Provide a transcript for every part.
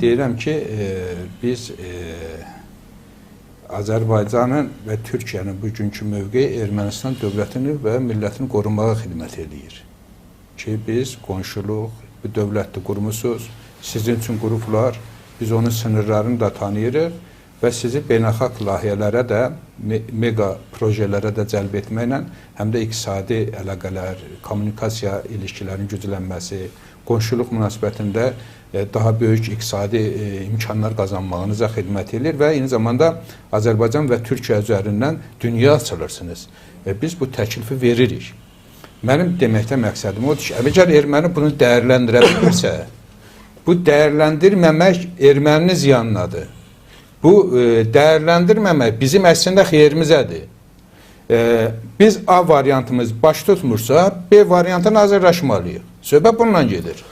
Deyirəm ki, e, biz e, Azərbaycanın və Türkiyənin bugünkü mövqeyi Ermənistan dövlətini və millətini qorumağa xidmət eləyir. Ki, biz qonşuluq, bu dövlətli qurmusunuz, sizin üçün qurublar, biz onun sınırlarını da tanıyırıq və sizi beynəlxalq layihələrə də, me mega projelərə də cəlb etməklə həm də iqtisadi əlaqələr, kommunikasiya ilişkilərinin güclənməsi, qonşuluq münasibətində e, daha böyük iqtisadi e, imkanlar qazanmağınıza xidmət edir və eyni zamanda Azərbaycan və Türkiyə üzərindən dünya açılırsınız. Və biz bu təklifi veririk. Mənim deməkdə məqsədim odur ki, əgər erməni bunu dəyərləndirə bilirsə, bu dəyərləndirməmək erməninin ziyanınadır. Bu e, dəyərləndirməmək bizim əslində xeyrimizədir. E, biz A variantımız baş tutmursa, B variantına hazırlaşmalıyıq. Söhbət bununla gedir.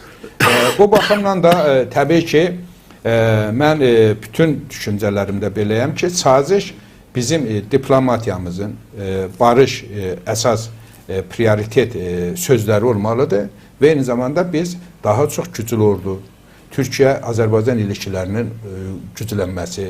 E, bu baxımdan da e, təbii ki, e, mən e, bütün düşüncələrimdə beləyəm ki, saziş bizim diplomatiyamızın barış əsas prioritet sözləri olmalıdır və eyni zamanda biz daha çox güclü ordu, Türkiyə-Azərbaycan ilişkilərinin güclənməsi,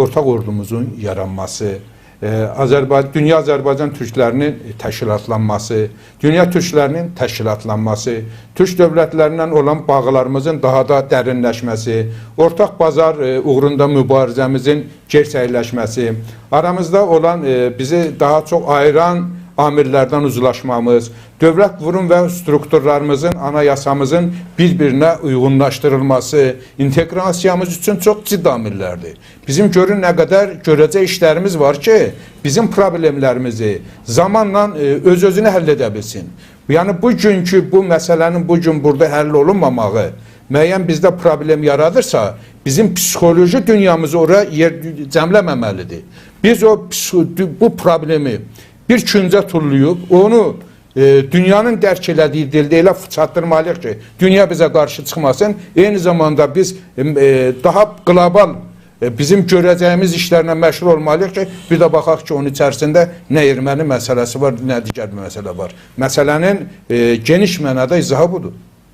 ortaq ordumuzun yaranması, Azərbaycan dünya Azərbaycan türklərinin təşkilatlanması, dünya türklərinin təşkilatlanması, türk dövlətlərindən olan bağlarımızın daha da dərinləşməsi, ortaq bazar e, uğrunda mübarizəmizin gerçəkləşməsi, aramızda olan e, bizi daha çox ayıran amirlərdən uzlaşmamız, dövlət qurum və strukturlarımızın, anayasamızın bir-birinə uyğunlaşdırılması, inteqrasiyamız üçün çox ciddi amillərdir. Bizim görün nə qədər görəcək işlərimiz var ki, bizim problemlərimizi zamanla e, öz-özünü həll edə bilsin. Yəni bugünkü bu məsələnin bu gün burada həll olunmamağı müəyyən bizdə problem yaradırsa, bizim psixoloji dünyamızı ora yer cəmləməməlidir. Biz o bu problemi bir küncə tulluyub, onu e, dünyanın dərk elədiyi dildə elə çatdırmalıyıq ki, dünya bizə qarşı çıxmasın. Eyni zamanda biz e, daha qlobal e, bizim görəcəyimiz işlərlə məşğul olmalıyıq ki, bir də baxaq ki, onun içərisində nə erməni məsələsi var, nə digər məsələ var. Məsələnin e, geniş mənada izahı budur.